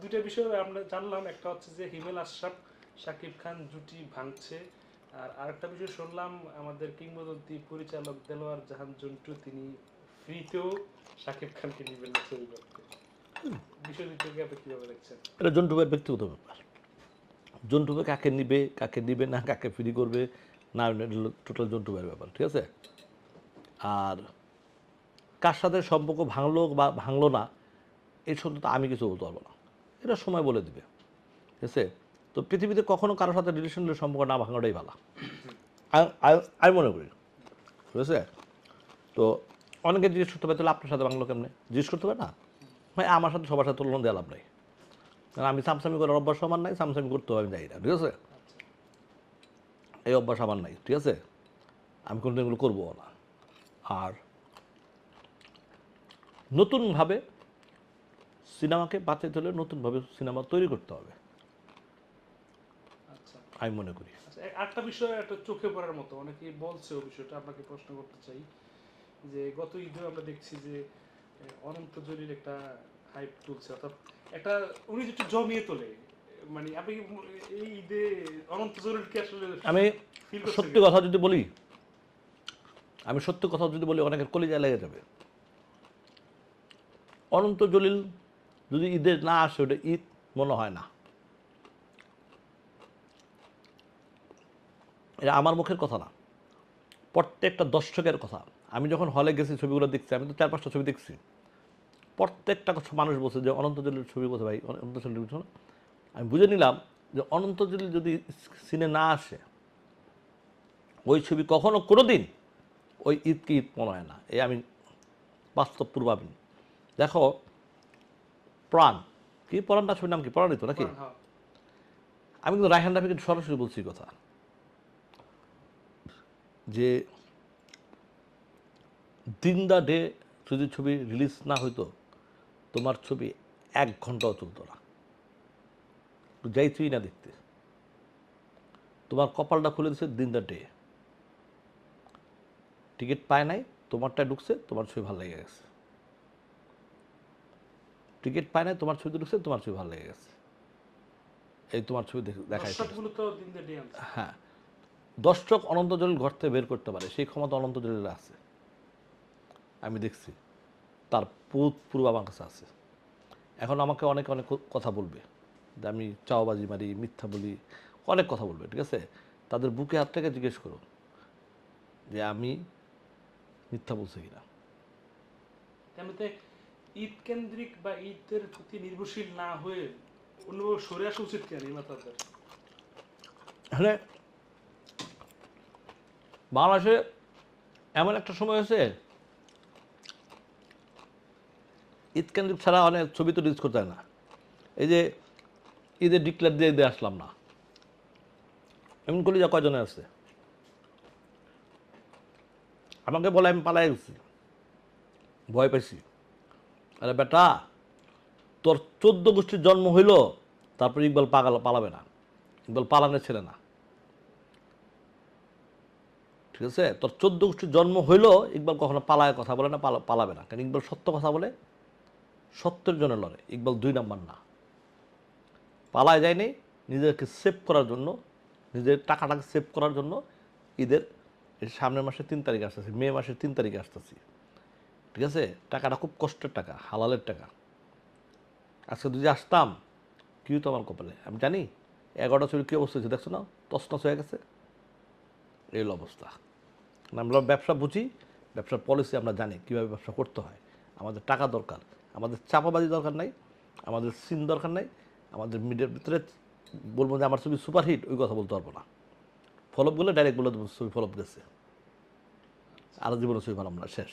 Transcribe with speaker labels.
Speaker 1: দুইটা বিষয় আমরা জানলাম। একটা হচ্ছে যে হিমেল আশরাফ শাকিব খান জুটি ভাঙছে। আর আরেকটা বিষয় শুনলাম, আমাদের কিংবদন্তি পরিচালক দেলোয়ার জাহান জন্টু, তিনি ফ্রিতেও শাকিব খানকে নিবেন না ছবি করতে বিষয় দুটোকে আপনি কীভাবে দেখছেন?
Speaker 2: এটা জন্টুবের ব্যক্তিগত ব্যাপার। জন্টুবে কাকে নিবে কাকে নিবে না, কাকে ফ্রি করবে, না টোটাল জন্টুবের ব্যাপার, ঠিক আছে? আর কার সাথে সম্পর্ক ভাঙলো বা ভাঙলো না, এই তো আমি কিছু বলতে পারব না। এটা সময় বলে দিবে। ঠিক আছে? তো পৃথিবীতে কখনো কারোর সাথে রিলেশনের সম্পর্ক না ভাঙাটাই ভালো। আমি মনে করি। ঠিক আছে? তো অনেকে জিজ্ঞেস করতে পারে, তাহলে আপনার সাথে ভাঙলো কেমনে? জিজ্ঞেস করতে পারে না? ভাই, আমার সাথে সবার সাথে তুলনা দেওয়া লাভ নাই। কারণ আমি সামসামি করার অভ্যাস আমার নাই, সামসামি করতে হবে, আমি যাই না। ঠিক আছে? এই অভ্যাস আমার নাই। ঠিক আছে? আমি কোনোদিন এগুলো করব না। আর নতুনভাবে সিনেমাকে বাঁচাতে হলে নতুনভাবে সিনেমা তৈরি করতে হবে।
Speaker 1: আচ্ছা।
Speaker 2: আমি মনে করি।
Speaker 1: আচ্ছা এক- আরেকটা বিষয় একটা চোখে পড়ার মতো অনেকেই বলছে ও বিষয়টা আপনাকে প্রশ্ন করতে চাই যে গত ঈদে আমরা দেখছি যে অনন্ত জলির একটা হাইপ তুলছে অর্থাৎ একটা উনি যেটা জমিয়ে তোলে মানে আপনি এই ঈদে অনন্ত জলির কি আসলে
Speaker 2: আমি সত্যি কথা যদি বলি আমি সত্যি কথা যদি বলি অনেকের কলিজা লেগে যাবে। অনন্ত জলিল যদি ঈদের না আসে, ওটা ঈদ মনে হয় না। এটা আমার মুখের কথা না। প্রত্যেকটা দর্শকের কথা। আমি যখন হলে গেছি, ছবিগুলো দেখছি, আমি তো চার পাঁচটা ছবি দেখছি। প্রত্যেকটা কথা মানুষ বলছে যে অনন্ত জলিল ছবি বলছে, ভাই অনন্ত বুঝছ আমি বুঝে নিলাম যে অনন্ত জলিল যদি সিনে না আসে, ওই ছবি কখনো কোনো দিন ওই ঈদকে ঈদ মনে হয় না। এই আমি বাস্তব পূর্বাবিন। দেখো প্রাণ। কি পরাণটা ছবির নাম কি? পরাণিত নাকি?
Speaker 1: হ্যাঁ।
Speaker 2: আমি কিন্তু রায়হান রাফিকে সরাসরি বলছি কথা। যে দিন দা ডে যদি ছবি রিলিজ না হইতো তোমার ছবি এক ঘন্টাও চলতো না। যাইতুই না দেখতে। তোমার কপালটা খুলে দিচ্ছে দিন দা ডে। টিকিট পায় নাই তোমারটা ঢুকছে তোমার ছবি ভালো লেগে গেছে। টিকিট পায় নাই তোমার ছবি ঢুকছে তোমার ছবি ভালো লেগে গেছে। এই তোমার ছবি দেখ- হ্যাঁ। দর্শক অনন্ত জলিল ঘর থেকে বের করতে পারে সেই ক্ষমতা অনন্ত জলিলের আছে। আমি দেখছি তার পুত পূর্ব আমার কাছে আছে। এখন আমাকে অনেক অনেক কথা বলবে যে আমি চাওবাজি মারি মিথ্যা বলি অনেক কথা বলবে ঠিক আছে? তাদের বুকে হাত থেকে জিজ্ঞেস করো যে আমি মিথ্যা বলছি কিনা।
Speaker 1: ঈদ কেন্দ্রিক বা ঈদের প্রতি নির্ভরশীল না হয়ে অন্য সরে আসা উচিত কেন
Speaker 2: এখানে বাংলাদেশে এমন একটা সময় হয়েছে ঈদ কেন্দ্রিক ছাড়া অনেক ছবি তো রিলিজ করতে হয় না। এই যে ঈদের ডিক্লেয়ার দিয়ে দিয়ে আসলাম না। এমন করি যা কয়জনে আছে? আমাকে বলে আমি পালাই গেছি। ভয় পাইছি। আরে বেটা, তোর চোদ্দ গোষ্ঠীর জন্ম হইল, তারপর ইকবাল পাগাল পালাবে না। ইকবাল পালানের ছেলে না। ঠিক আছে? তোর চোদ্দ গোষ্ঠীর জন্ম হইল, ইকবাল কখনো পালায় কথা বলে না পালাবে না। কারণ ইকবাল সত্য কথা বলে? সত্যের জন্য লড়ে। ইকবাল দুই নাম্বার না। পালায় যায়নি, নিজেকে সেভ করার জন্য, নিজের টাকাটাকে সেভ করার জন্য, ঈদের সামনের মাসে তিন তারিখ আসতেছি, মে মাসের তিন তারিখে আসতেছি। ঠিক আছে? টাকাটা খুব কষ্টের টাকা, হালালের টাকা। আজকে যদি আসতাম, কি হতো আমার কপালে? আমি জানি, এগারোটা চুরি কী অবস্থা হয়েছে? দেখছ না? তসনস হয়ে গেছে। এই অবস্থা। আমরা ব্যবসা বুঝি, ব্যবসার পলিসি আমরা জানি কীভাবে ব্যবসা করতে হয়। আমাদের টাকা দরকার, আমাদের চাপাবাজি দরকার নাই, আমাদের সিন দরকার নাই, আমাদের মিডিয়ার ভিতরে বলব যে আমার ছবি সুপারহিট ওই কথা বলতে পারব না। ফলপ বলে ডাইরেক্ট বলে ছবি ফলপ গেছে। আর জীবনে ছবি ভালো আমরা শেষ।